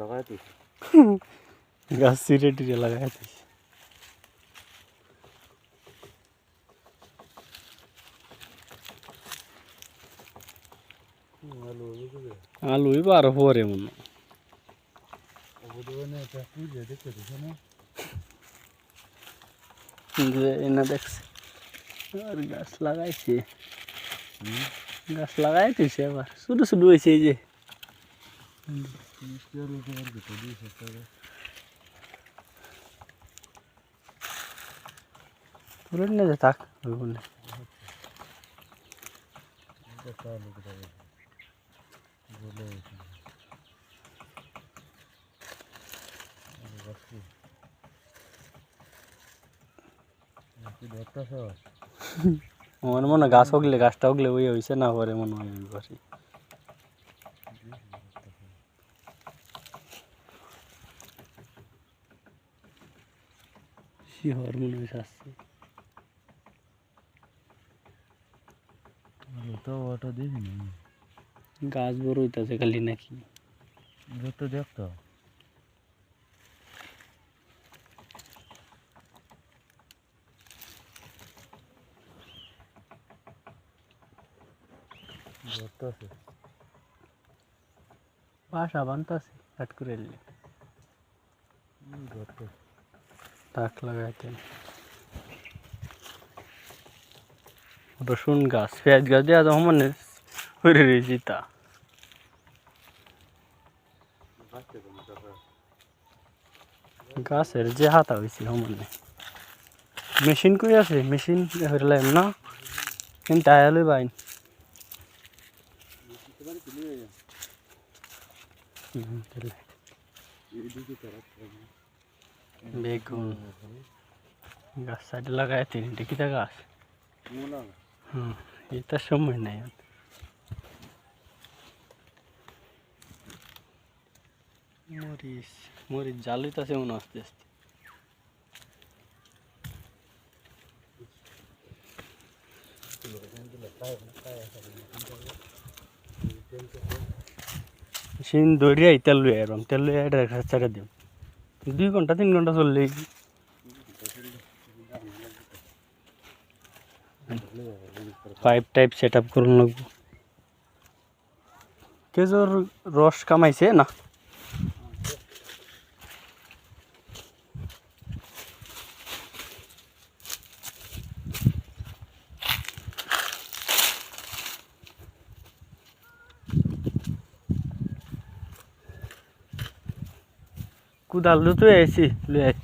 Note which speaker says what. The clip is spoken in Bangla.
Speaker 1: লাগাই
Speaker 2: গাছ ছিঁড়ে টিড়ে লাগাই
Speaker 1: আলু
Speaker 2: বারো পরে মনে এনে দেখছে। আর গাছ লাগাইছে। গাছ লাগাই দিছে আবার। শুধু শুধু হয়েছে এই যে।
Speaker 1: মিষ্টি আলু তোমার ভিতরে দিয়ে সস্তা
Speaker 2: পুরো নিয়ে যে থাক ওইগুলো
Speaker 1: এটা আলু কোথায় বলে আলু বাসি কি ধরতেছ
Speaker 2: আমার মনে হয় গাছ উগলে গাছটা উগলে ওই হয়েছে না পরে মনে হয় পাশে শিহর মনে হয় আসছে
Speaker 1: তো ওটা দেখিনি
Speaker 2: গাছ বড় হইতাছে খালি নাকি।
Speaker 1: যত দেখতো। ধরতেছে
Speaker 2: বাসা বানতাছে কাট করে টাক লাগাইতে রসুন গাছ পেঁয়াজ গাছ দেওয়া যাও মানে হয়ে রয়েছি তা গাছের যে হাতা হয়েছে সমানে মেশিন কই আছে মেশিন হইলাম না কিন্তু আয়ালই বাইন হুম, তাহলে বেগুন। গাছ সাইডে লাগায় তিনটে কিতা গাছ? হুম এটার সময় নাই। মরিচ। মরিচ জালিতাছে মনে হয় আস্তে আস্তে। সিন দৌড়িয়াই তেল লুয়ে এরম। তেল লুয়ে এটা ছেড়ে দিম। দুই ঘণ্টা তিন ঘণ্টা চললেই। পাইপ টাইপ সেট আপ করুন লাগবো। কেজোর রস কামাইছে না? কুদাল তুই আইছি আই